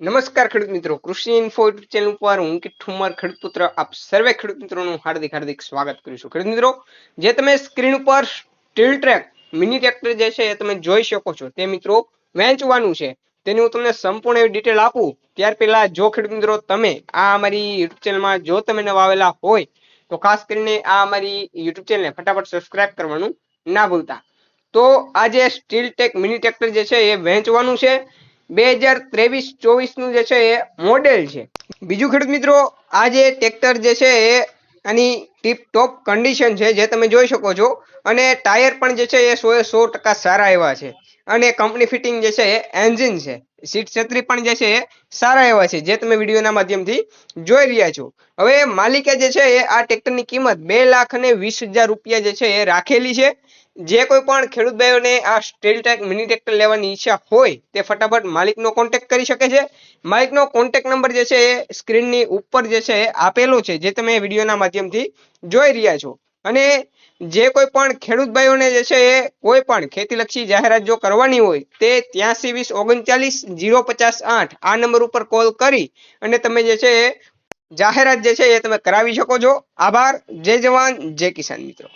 નમસ્કાર ખેડૂત મિત્રો, કૃષિ ઇન્ફો યુટ્યુબ ચેનલ ઉપર હું કે ઠુમર ખેડૂત પુત્ર, આપ સર્વે ખેડૂત મિત્રોનું હાર્દિક હાર્દિક સ્વાગત કરું છું. ખેડૂત મિત્રો, જે તમે સ્ક્રીન ઉપર સ્ટીલ ટ્રેક મિની ટ્રેક્ટર જે છે એ તમે જોઈ શકો છો, તે મિત્રો વેચવાનું છે. તેની હું તમને સંપૂર્ણ એવી ડિટેલ આપું. ત્યાર પહેલા જો ખેડૂત મિત્રો, તમે આ અમારી યુટ્યુબ ચેનલમાં જો તમે નવા આવેલા હોય, તો ખાસ કરીને આ અમારી યુટ્યુબ ચેનલને ફટાફટ સબસ્ક્રાઇબ કરવાનું ના ભૂલતા. તો આ જે સ્ટીલ ટેક મિની ટ્રેક્ટર જે છે એ વેચવાનું છે. બે હજાર ત્રેવીસ ચોવીસનું જે છે એ મોડેલ છે. બીજું ખેડૂત મિત્રો, આ જે ટ્રેક્ટર જે છે એ આની ટીપ ટોપ કન્ડિશન છે, જે તમે જોઈ શકો છો. અને ટાયર પણ જે છે એ સો એ સો ટકા સારા એવા છે. અને કંપની ફિટિંગ જે છે, એ એન્જિન છે. સીટ છત્રી પણ જે છે, એ સારા એવા છે, જે તમે વિડીયોના માધ્યમથી જોઈ રહ્યા છો. હવે માલિકે જે છે, એ આ ટ્રેક્ટરની કિંમત બે લાખ અને વીસ હજાર રૂપિયા જે છે, એ રાખેલી છે. જે કોઈ પણ ખેડૂત ભાઈઓને આ સ્ટીલ ટ્રેક મિની ટ્રેક્ટર લેવાની ઈચ્છા હોય, તે ફટાફટ માલિકનો કોન્ટેક્ટ કરી શકે છે. માલિકનો કોન્ટેક્ટ નંબર જે છે, એ સ્ક્રીનની ઉપર જે છે, એ આપેલો છે, જે તમે વિડીયોના માધ્યમથી જોઈ રહ્યા છો. અને જે કોઈ પણ ખેડૂત ભાઈઓને જે છે એ કોઈ પણ ખેતીલક્ષી જાહેરાત જો કરવાની હોય, તે ત્યાંસી વીસ ઓગણચાલીસ જીરો પચાસ આઠ આ નંબર ઉપર કોલ કરી અને તમે જે છે એ જાહેરાત જે છે એ તમે કરાવી શકો છો. આભાર. જય જવાન. જય કિસાન મિત્રો.